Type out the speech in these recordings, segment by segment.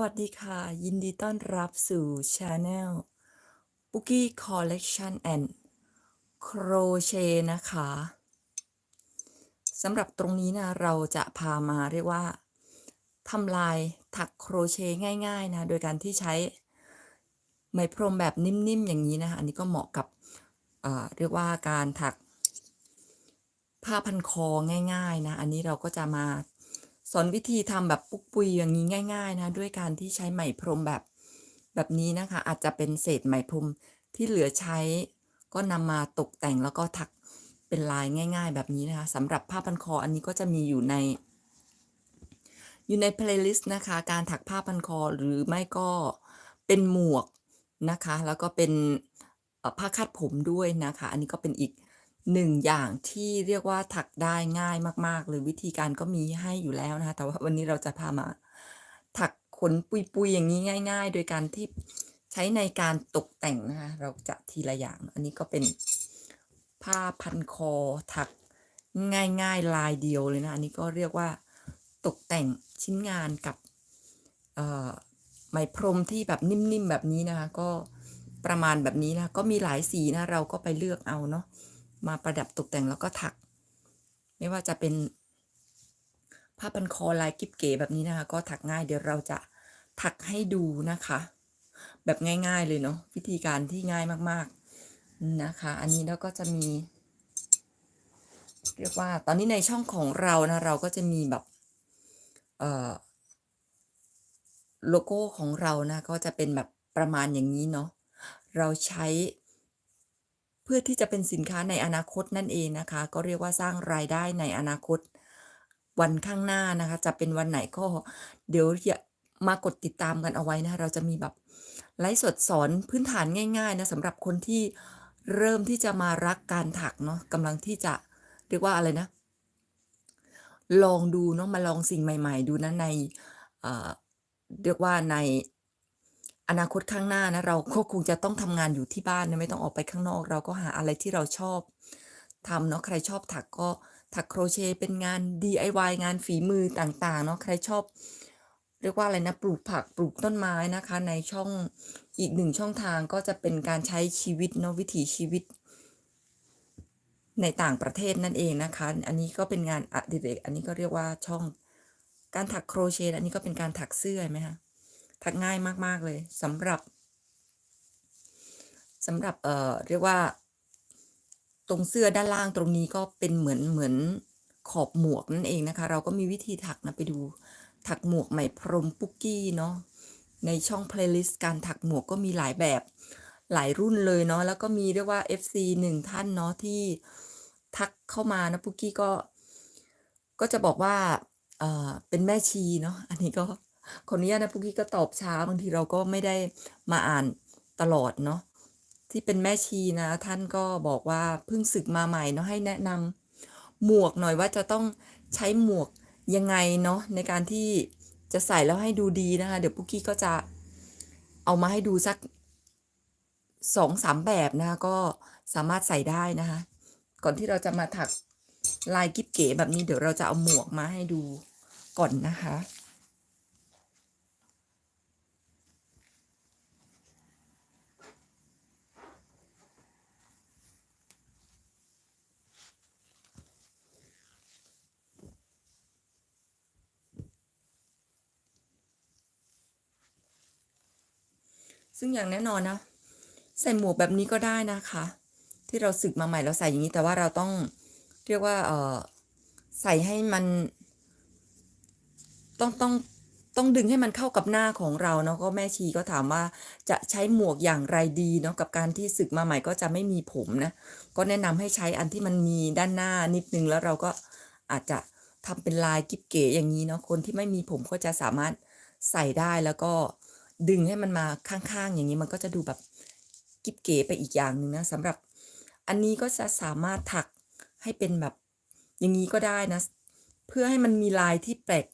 วัสดีค่ะ ยินดีต้อนรับสู่ช anel Boogie Collection and Crochet นะคะสำหรับตรงนี้นะเราจะพามาเรียกว่าทำลายถักโครเชต์ง่ายๆนะโดยการที่ใช้ไหมพรมแบบนิ่มๆอย่างนี้นะคะอันนี้ก็เหมาะกับเเรียกว่าการถักผ้าพันคอง่าย ๆนะ อันนี้เราก็จะมา สอนวิธีทำแบบปุกปุยอย่างนี้ง่าย ๆ นะ ด้วยการที่ใช้ไหมพรมแบบแบบนี้นะคะ อาจจะเป็นเศษไหมพรมที่เหลือใช้ ก็นำมาตกแต่งแล้วก็ถักเป็นลายง่าย ๆ แบบนี้นะคะสำหรับผ้าพันคออันนี้ก็จะมีอยู่ใน อยู่ใน playlist นะคะ การถักผ้าพันคอหรือไม่ก็เป็นหมวกนะคะ แล้วก็เป็นผ้าคาดผมด้วยนะคะ อันนี้ก็เป็นอีก หนึ่งอย่างที่เรียกว่าถักได้ง่ายมากๆเลยวิธีการก็มีให้อยู่แล้วนะคะ แต่ว่าวันนี้เราจะพามาถักขนปุยๆอย่างนี้ง่าย ๆ โดยการที่ใช้ในการตกแต่งนะคะ เราจะทีละอย่าง อันนี้ก็เป็นผ้าพันคอถักง่ายๆลายเดียวเลยนะ อันนี้ก็เรียกว่าตกแต่งชิ้นงานกับเอ่อไหมพรมที่แบบนิ่มๆแบบนี้นะคะ ก็ประมาณแบบนี้นะ ก็มีหลายสีนะ เราก็ไปเลือกเอาเนาะ มาประดับตกแต่งแล้วก็ถัก ไม่ว่าจะเป็นผ้าพันคอลายกิ๊บเก๋แบบนี้นะคะ ก็ถักง่ายเดี๋ยวเราจะถักให้ดูนะคะ แบบง่าย ๆเลยเนาะวิธีการที่ง่ายมากๆนะคะ อันนี้แล้วก็จะมี เรียกว่าตอนนี้ในช่องของเรานะเราก็จะมีแบบเอ่อโลโก้ของเรานะก็จะเป็นแบบประมาณอย่างนี้เนาะเราใช้ พื่อที่จะเป็นสินค้าในอนาคตนั่นเองนะคะ ก็เรียกว่าสร้างรายได้ในอนาคต วันข้างหน้านะคะ จะเป็นวันไหนก็เดี๋ยวมากดติดตามกันเอาไว้นะเราจะมีแบบไลฟ์สดสอนพื้นฐานง่ายๆนะสำหรับคนที่เริ่มที่จะมารักการถักเนาะกำลังที่จะเรียกว่าอะไรนะ ลองดูเนาะมาลองสิ่งใหม่ ๆ ดูนะในเเรียกว่าใน อนาคตข้างหน้านะเราก็คงจะต้องทำงานอยู่ที่บ้านนะไม่ต้องออกไปข้างนอก เราก็หาอะไรที่เราชอบทำเนาะใครชอบถักก็ถักโครเชต์เป็นงาน DIY งานฝีมือต่างๆเนาะใครชอบ เรียกว่าอะไรนะปลูกผักปลูกต้นไม้นะคะ ในช่องอีกหนึ่งช่องทางก็จะเป็นการใช้ชีวิตเนาะวิถีชีวิต ในต่างประเทศนั่นเองนะคะ อันนี้ก็เป็นงานอดิเรกอันนี้ก็เรียกว่าช่องการถักโครเชต์อันนี้ก็เป็นการถักเสื้อไหมคะ ถักง่ายมาก ๆ เลยสำหรับสำหรับเอ่อเรียกว่า ตรงเสื้อด้านล่างตรงนี้ก็เป็นเหมือนเหมือนขอบหมวกนั่นเองนะคะ เราก็มีวิธีถักนะไปดูถักหมวกไหมพรมปุกกี้เนาะในช่อง playlist การถักหมวกก็มีหลายแบบหลายรุ่นเลยเนาะแล้วก็มีเรียกว่า FC หนึ่งท่านเนาะที่ทักเข้ามานะปุกกี้ก็ ก็จะบอกว่าเอ่อเป็นแม่ชีเนาะอันนี้ก็ ขออนุญาตนะปุกี้ก็ตอบช้าบางทีเราก็ไม่ได้มาอ่านตลอดเนาะที่เป็นแม่ชีนะ ท่านก็บอกว่าเพิ่งศึกมาใหม่เนาะให้แนะนำหมวกหน่อยว่าจะต้องใช้หมวกยังไงเนาะในการที่จะใส่แล้วให้ดูดีนะคะ เดี๋ยวปุกี้ก็จะเอามาให้ดูสัก2-3แบบนะคะก็สามารถใส่ได้นะคะ ก่อนที่เราจะมาถักลายกิ๊บเก๋แบบนี้เดี๋ยวเราจะเอาหมวกมาให้ดูก่อนนะคะ ซึ่งอย่างแน่นอนนะ ใส่หมวกแบบนี้ก็ได้นะคะ ที่เราสึกมาใหม่เราใส่อย่างนี้แต่ว่าเราต้องเรียกว่าเออใส่ให้มัน ต้องต้องต้องดึงให้มันเข้ากับหน้าของเราเนาะก็แม่ชีก็ถามว่าจะใช้หมวกอย่างไรดีเนาะกับการที่สึกมาใหม่ก็จะไม่มีผมนะก็แนะนำให้ใช้อันที่มันมีด้านหน้านิดนึงแล้วเราก็อาจจะทำเป็นลายกิ๊บเก๋อย่างนี้เนาะคนที่ไม่มีผมก็จะสามารถใส่ได้แล้วก็ ดึงให้มันมาข้างๆ อย่างนี้มันก็จะดูแบบกิ๊บเก๋ไปอีกอย่างหนึ่งนะสำหรับอันนี้ก็จะสามารถถักให้เป็นแบบอย่างงี้ก็ได้นะ เพื่อให้มันมีลายที่แปลก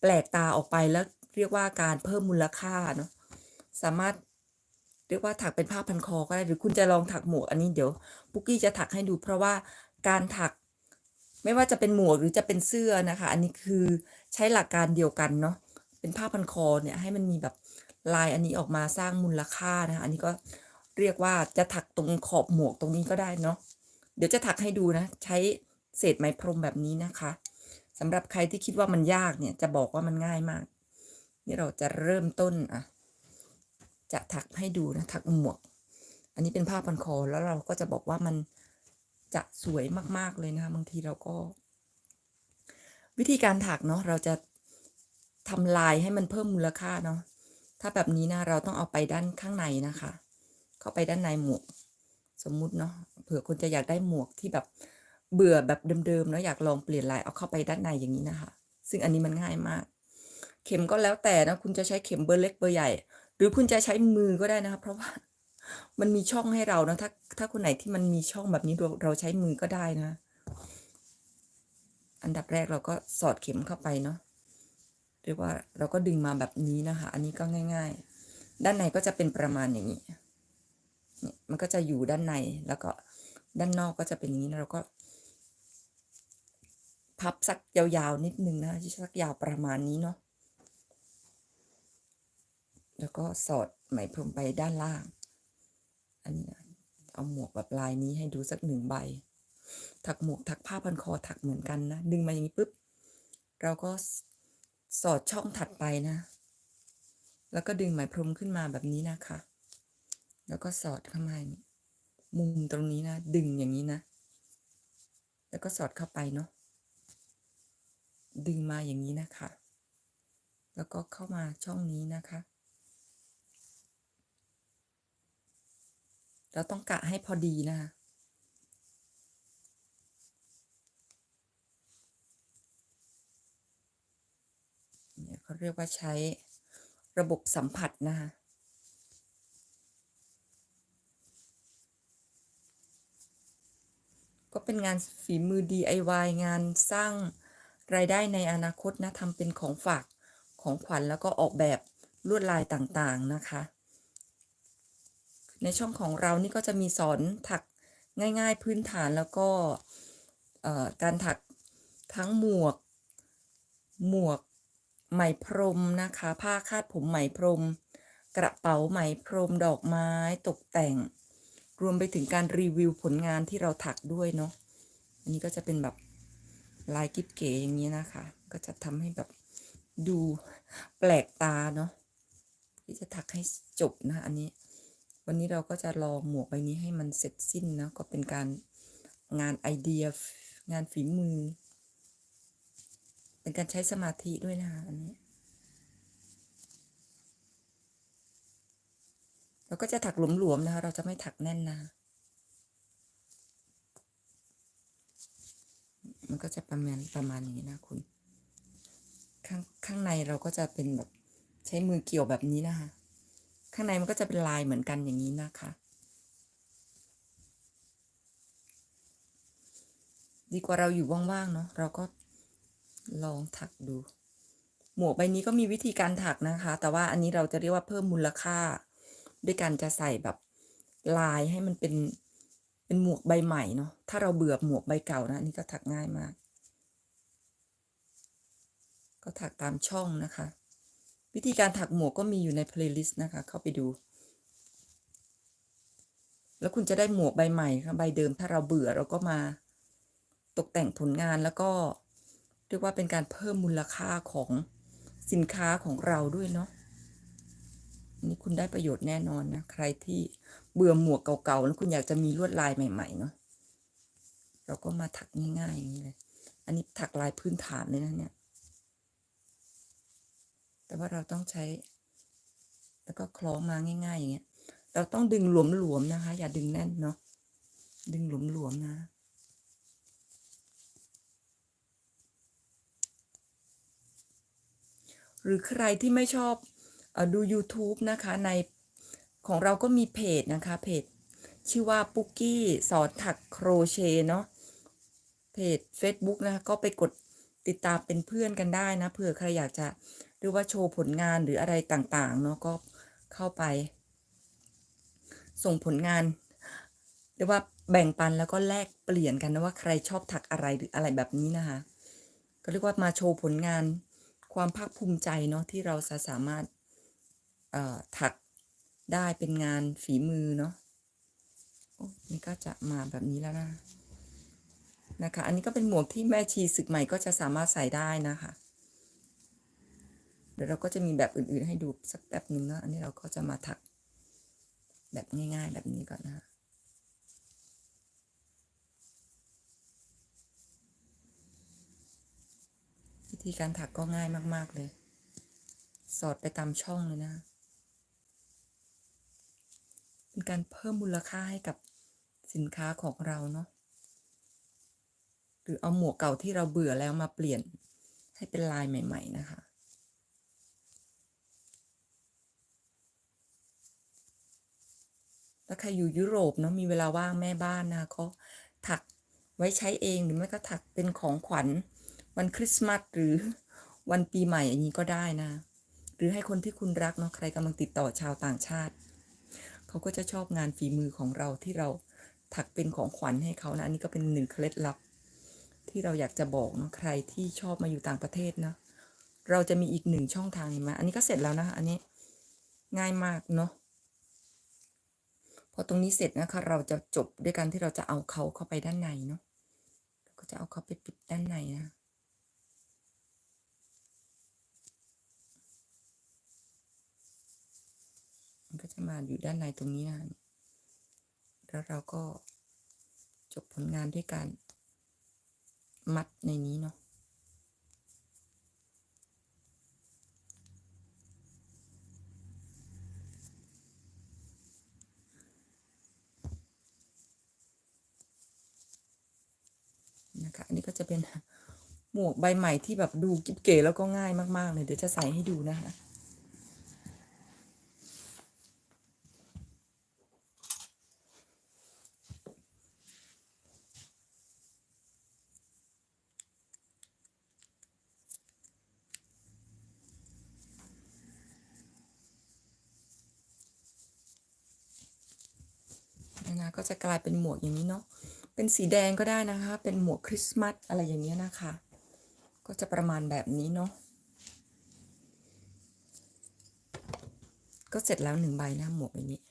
แปลกตาออกไปแล้วเรียกว่าการเพิ่มมูลค่าเนาะสามารถเรียกว่าถักเป็นผ้าพันคอก็ได้หรือคุณจะลองถักหมวกอันนี้เดี๋ยวปุกกี้จะถักให้ดู เพราะว่าการถักไม่ว่าจะเป็นหมวกหรือจะเป็นเสื้อนะคะ อันนี้คือใช้หลักการเดียวกันเนาะเป็นผ้าพันคอเนี่ยให้มันมีแบบ ลายอันนี้ออกมาสร้างมูลค่านะคะอันนี้ก็เรียกว่าจะถักตรงขอบหมวกตรงนี้ก็ได้เนาะเดี๋ยวจะถักให้ดูนะ ใช้เศษไหมพรมแบบนี้นะคะสำหรับใครที่คิดว่ามันยากเนี่ยจะบอกว่ามันง่ายมาก นี่เราจะเริ่มต้นอะจะถักให้ดูนะถักหมวก อันนี้เป็นผ้าพันคอแล้วเราก็จะบอกว่ามันจะสวยมากๆเลยนะคะบางทีเราก็ วิธีการถักเนาะเราจะทำลายให้มันเพิ่มมูลค่าเนาะ ถ้าแบบนี้นะเราต้องเอาไปด้านข้างในนะคะ เข้าไปด้านในหมวก สมมุติเนาะเผื่อคนจะอยากได้หมวกที่แบบเบื่อแบบเดิมๆเนาะอยากลองเปลี่ยนลายเอาเข้าไปด้านในอย่างนี้นะคะ ซึ่งอันนี้มันง่ายมาก เข็มก็แล้วแต่นะคุณจะใช้เข็มเบอร์เล็กเบอร์ใหญ่ หรือคุณจะใช้มือก็ได้นะคะ เพราะว่ามันมีช่องให้เรานะถ้าถ้าคนไหนที่มันมีช่องแบบนี้เราเราใช้มือก็ได้นะ อันดับแรกเราก็สอดเข็มเข้าไปเนาะ เรียกว่าเราก็ดึงมาแบบนี้นะคะ อันนี้ก็ง่าย ๆ ด้านในก็จะเป็นประมาณอย่างนี้นี่มันก็จะอยู่ด้านในแล้วก็ด้านนอกก็จะเป็นอย่างนี้เราก็ พับสักยาวๆนิดนึงนะสักยาวประมาณนี้เนาะแล้วก็สอดไหมพรมไปด้านล่าง อันนี้เอาหมวกแบบลายนี้ให้ดูสักหนึ่งใบ ถักหมวกถักผ้าพันคอถักเหมือนกันนะ ดึงมาอย่างนี้ปุ๊บ เราก็ สอดช่องถัดไปนะ แล้วก็ดึงไหมพรมขึ้นมาแบบนี้นะคะ แล้วก็สอดเข้ามานี้มุมตรงนี้นะ ดึงอย่างนี้นะ แล้วก็สอดเข้าไปเนาะ ดึงมาอย่างนี้นะคะ แล้วก็เข้ามาช่องนี้นะคะ เราต้องกะให้พอดีนะคะ เขาเรียกว่าใช้ระบบสัมผัสนะคะก็เป็นงานฝีมือ DIY งานสร้างรายได้ในอนาคตนะทำเป็นของฝากของขวัญแล้วก็ออกแบบลวดลายต่างๆนะคะ ในช่องของเรานี่ก็จะมีสอนถักง่ายๆพื้นฐานแล้วก็การถักทั้งหมวก หมวก ไหมพรมนะคะ ผ้าคาดผมไหมพรม กระเป๋าไหมพรมดอกไม้ตกแต่ง รวมไปถึงการรีวิวผลงานที่เราถักด้วยเนาะอันนี้ก็จะเป็นแบบลายกิ๊บเก๋อย่างนี้นะคะ ก็จะทำให้แบบดูแปลกตาเนาะที่จะถักให้จบนะอันนี้ วันนี้เราก็จะรอหมวกใบนี้ให้มันเสร็จสิ้นนะก็เป็นการงานไอเดียงานฝีมือ เป็นการใช้สมาธิด้วยนะคะอันนี้ เราก็จะถักหลวมๆนะคะ เราจะไม่ถักแน่นนะ มันก็จะประมาณประมาณนี้นะคุณ ข้างข้างในเราก็จะเป็นแบบใช้มือเกี่ยวแบบนี้นะคะ ข้างในมันก็จะเป็นลายเหมือนกันอย่างนี้นะคะดีกว่าเราอยู่ว่างๆเนาะเราก็ ลองถักดู หมวกใบนี้ก็มีวิธีการถักนะคะ แต่ว่าอันนี้เราจะเรียกว่าเพิ่มมูลค่า ด้วยการจะใส่แบบลายให้มันเป็นเป็นหมวกใบใหม่เนาะถ้าเราเบื่อหมวกใบเก่านะอันนี้ก็ถักง่ายมาก ก็ถักตามช่องนะคะ วิธีการถักหมวกก็มีอยู่ในเพลย์ลิสต์นะคะ เข้าไปดูแล้วคุณจะได้หมวกใบใหม่ค่ะใบเดิมถ้าเราเบื่อเราก็มาตกแต่งผลงานแล้วก็ เรียกว่าเป็นการเพิ่มมูลค่าของสินค้าของเราด้วยเนาะอันนี้คุณได้ประโยชน์แน่นอนนะ ใครที่เบื่อหมวกเก่าๆแล้วคุณอยากจะมีลวดลายใหม่ ๆ เนาะเราก็มาถักง่ายๆอย่างนี้เลย อันนี้ถักลายพื้นฐานเลยนะเนี่ย แต่ว่าเราต้องใช้ แล้วก็คล้องมาง่าย ๆ อย่างเงี้ย เราต้องดึงหลวมๆนะคะ อย่าดึงแน่นเนาะ ดึงหลวมๆนะ หรือใครที่ไม่ชอบดู YouTube นะคะในของเราก็มีเพจนะคะเพจชื่อว่าปุกกี้สอนถักโครเชต์เนาะเพจ Facebook นะคะก็ไปกดติดตามเป็นเพื่อนกันได้นะเผื่อใครอยากจะหรือว่าโชว์ผลงานหรืออะไรต่างๆเนาะก็เข้าไป ส่งผลงานหรือว่าแบ่งปันแล้วก็แลกเปลี่ยนกันนะว่าใครชอบถักอะไรหรืออะไรแบบนี้นะคะ ก็เรียกว่ามาโชว์ผลงาน ความภาคภูมิใจเนาะที่เราจะสามารถถักได้เป็นงานฝีมือเนาะนี่ก็จะมาแบบนี้แล้วนะนะคะ อันนี้ก็เป็นหมวกที่แม่ชีศึกใหม่ก็จะสามารถใส่ได้นะคะ เดี๋ยวเราก็จะมีแบบอื่นๆให้ดูสักแบบหนึ่งเนาะอันนี้เราก็จะมาถักแบบง่ายๆ แบบนี้ก่อนนะคะ ธีการถักก็ง่ายมาก ๆ เลย สอดไปตามช่องเลยนะ เป็นการเพิ่มมูลค่าให้กับสินค้าของเราเนาะ หรือเอาหมวกเก่าที่เราเบื่อแล้วมาเปลี่ยนให้เป็นลายใหม่ ๆ นะคะถ้าใครอยู่ยุโรปเนาะมีเวลาว่างแม่บ้านนะก็ถักไว้ใช้เองหรือไม่ก็ถักเป็นของขวัญ วันคริสต์มาสหรือวันปีใหม่อย่างนี้ก็ได้นะ หรือให้คนที่คุณรักเนาะใครกำลังติดต่อชาวต่างชาติ เขาก็จะชอบงานฝีมือของเราที่เราถักเป็นของขวัญให้เขานะ อันนี้ก็เป็นหนึ่งเคล็ดลับ ที่เราอยากจะบอกเนาะใครที่ชอบมาอยู่ต่างประเทศนะเราจะมีอีกหนึ่งช่องทางเห็นไหมอันนี้ก็เสร็จแล้วนะอันนี้ง่ายมากเนาะพอตรงนี้เสร็จนะคะเราจะจบด้วยการที่เราจะเอาเขาเข้าไปด้านในเนาะก็จะเอาเขาไปปิดด้านในนะ มันก็จะมาอยู่ด้านในตรงนี้นะ แล้วเราก็จบผลงานด้วยการมัดในนี้เนาะนะคะอันนี้ก็จะเป็นหมวกใบใหม่ที่แบบดูกิ๊บเก๋แล้วก็ง่ายมาก ๆ เลย เดี๋ยวจะใส่ให้ดูนะคะ ก็จะกลายเป็นหมวกอย่างนี้เนาะ เป็นสีแดงก็ได้นะคะ เป็นหมวกคริสต์มาสอะไรอย่างเงี้ยนะคะ ก็จะประมาณแบบนี้เนาะ ก็เสร็จแล้วหนึ่งใบนะหมวกอย่างนี้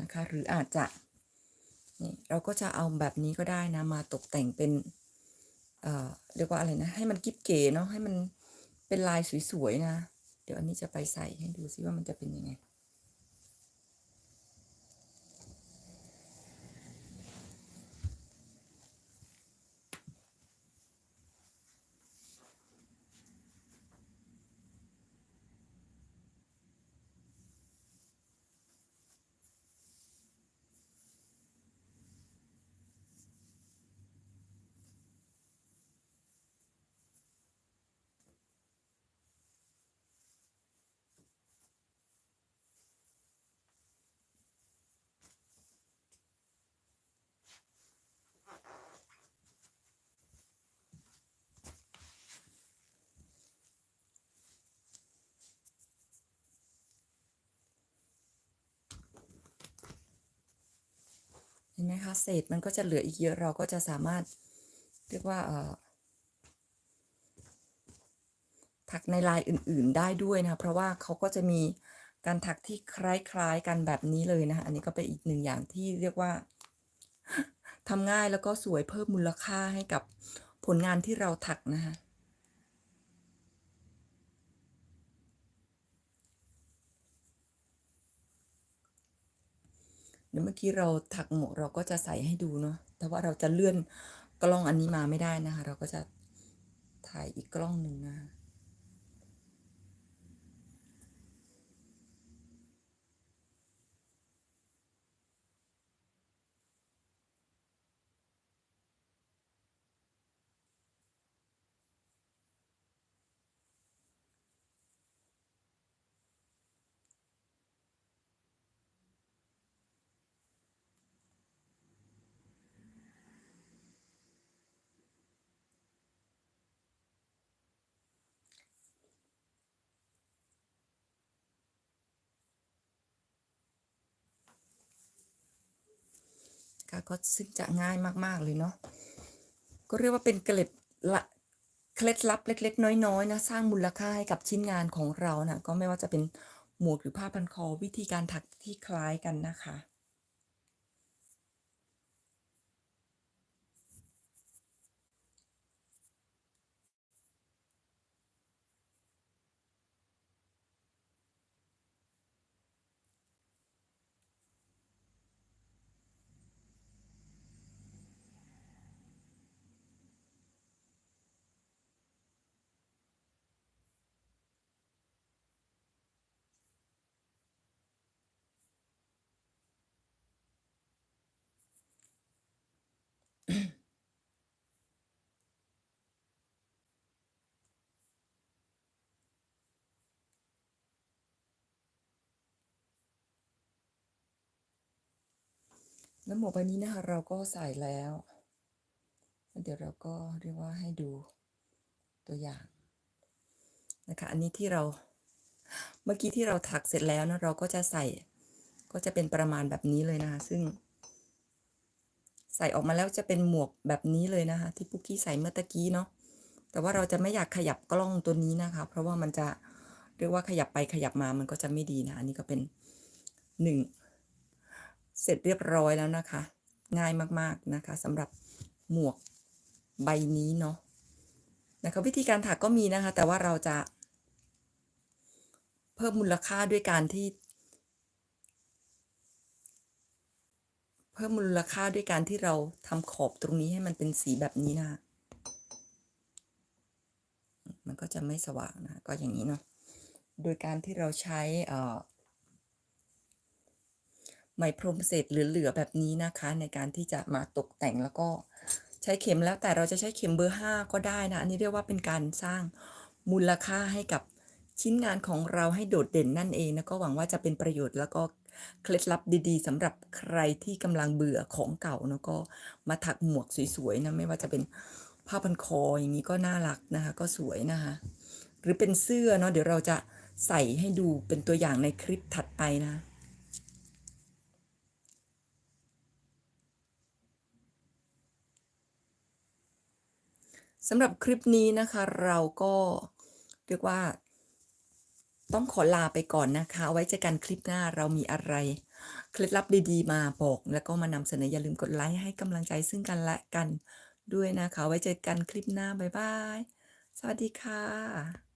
นะคะ หรืออาจจะนี่เราก็จะเอาแบบนี้ก็ได้นะ มาตกแต่งเป็น เอ่อ เรียกว่าอะไรนะ ให้มันกิ๊บเก๋เนาะ ให้มันเป็นลายสวยๆนะ เดี๋ยวอันนี้จะไปใส่ให้ดูซิว่ามันจะเป็นยังไง ห็นไหมคะเศษมันก็จะเหลืออีกเยอะเราก็จะสามารถเรียกว่าถักในลายอื่น ๆได้ด้วยนะเพราะว่าเขาก็จะมีการถักที่คล้าย ๆ กันแบบนี้เลยนะคะอันนี้ก็เป็นอีกหนึ่งอย่างที่เรียกว่าทำง่ายแล้วก็สวยเพิ่มมูลค่าให้กับผลงานที่เราถักนะคะ เดี๋ยวเมื่อกี้เราถักหมวกเราก็จะใส่ให้ดูเนาะแต่ว่าเราจะเลื่อนกล้องอันนี้มาไม่ได้นะคะ เราก็จะถ่ายอีกกล้องหนึ่งนะคะ ค่ะก็ซึ่งจะง่ายมาก ๆ เลยเนาะก็เรียกว่าเป็นเกล็ดละเคล็ดลับเล็ก ๆ น้อยๆนะสร้างมูลค่าให้กับชิ้นงานของเรานะก็ไม่ว่าจะเป็นหมวกหรือผ้าพันคอวิธีการถักที่คล้ายกันนะคะ แล้วหมวกใบนี้นะคะเราก็ใส่แล้วแล้ว เดี๋ยวเราก็เรียกว่าให้ดูตัวอย่างนะคะ อันนี้ที่เราเมื่อกี้ที่เราถักเสร็จแล้วนะเราก็จะใส่ก็จะเป็นประมาณแบบนี้เลยนะคะ ซึ่ง ใส่ออกมาแล้วจะเป็นหมวกแบบนี้เลยนะคะ ที่ปุ๊กกี้ใส่เมื่อตะกี้เนาะแต่ว่าเราจะไม่อยากขยับกล้องตัวนี้นะคะ เพราะว่ามันจะเรียกว่าขยับไปขยับมามันก็จะไม่ดีนะ อันนี้ก็เป็นหนึ่ง เสร็จเรียบร้อยแล้วนะคะ ง่ายมากๆนะคะสำหรับหมวกใบนี้เนาะนะคะวิธีการถักก็มีนะคะ แต่ว่าเราจะ เพิ่มมูลค่าด้วยการที่ เพิ่มมูลค่าด้วยการที่เราทำขอบตรงนี้ให้มันเป็นสีแบบนี้นะมันก็จะไม่สว่างนะก็อย่างนี้เนาะโดยการที่เราใช้เอ่อ ไหมพรมเศษเหลือๆแบบนี้นะคะ ในการที่จะมาตกแต่งแล้วก็ใช้เข็มแล้วแต่เราจะใช้เข็มเบอร์ 5 ก็ได้นะ อันนี้เรียกว่าเป็นการสร้างมูลค่าให้กับชิ้นงานของเราให้โดดเด่นนั่นเองนะก็หวังว่าจะเป็นประโยชน์แล้วก็เคล็ดลับดีๆสำหรับใครที่กำลังเบื่อของเก่านะก็มาถักหมวกสวยๆนะไม่ว่าจะเป็นผ้าพันคออย่างนี้ก็น่ารักนะคะ ก็สวยนะคะ หรือเป็นเสื้อเนาะเดี๋ยวเราจะใส่ให้ดูเป็นตัวอย่างในคลิปถัดไปนะ สำหรับคลิปนี้นะคะเราก็เรียกว่า ต้องขอลาไปก่อนนะคะ ไว้เจอกันคลิปหน้าเรามีอะไร เคล็ดลับดีๆ มาบอก แล้วก็มานำเสนออย่าลืมกดไลค์ให้กำลังใจซึ่งกันและกันด้วยนะคะ ไว้เจอกันคลิปหน้าบ๊ายบาย สวัสดีค่ะ